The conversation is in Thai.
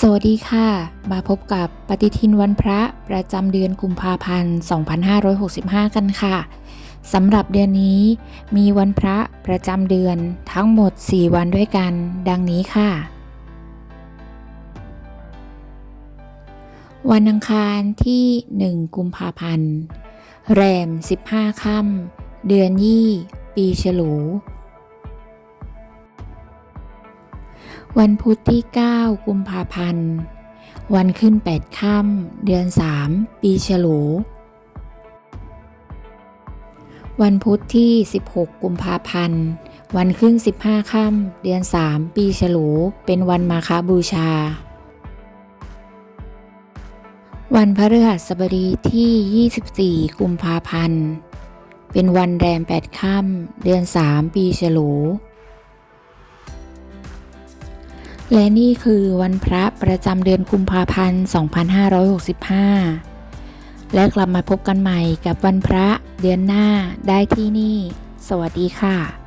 สวัสดีค่ะ มาพบกับปฏิทินวันพระประจำเดือนกุมภาพันธ์ 2565 กันค่ะสำหรับเดือนนี้มีวันพระประจำเดือนทั้งหมด 4 วันด้วยกัน ดังนี้ค่ะ วันอังคารที่ 1 กุมภาพันธ์ แรม 15 ค่ำเดือนยี่ ปีฉลู วันพุธที่ 9 กุมภาพันธ์ วันขึ้น 8 ค่ำเดือน 3 ปีฉลู วันพุธที่ 16 กุมภาพันธ์ วันขึ้น 15 ค่ำเดือน 3 ปีฉลู เป็นวันมาฆบูชา วันพฤหัสบดีที่ 24 กุมภาพันธ์ เป็นวันแรม 8 ค่ำเดือน 3 ปีฉลู และนี่คือวันพระประจำเดือนกุมภาพันธ์ 2565 และกลับมาพบกันใหม่กับวันพระเดือนหน้าได้ที่นี่ สวัสดีค่ะ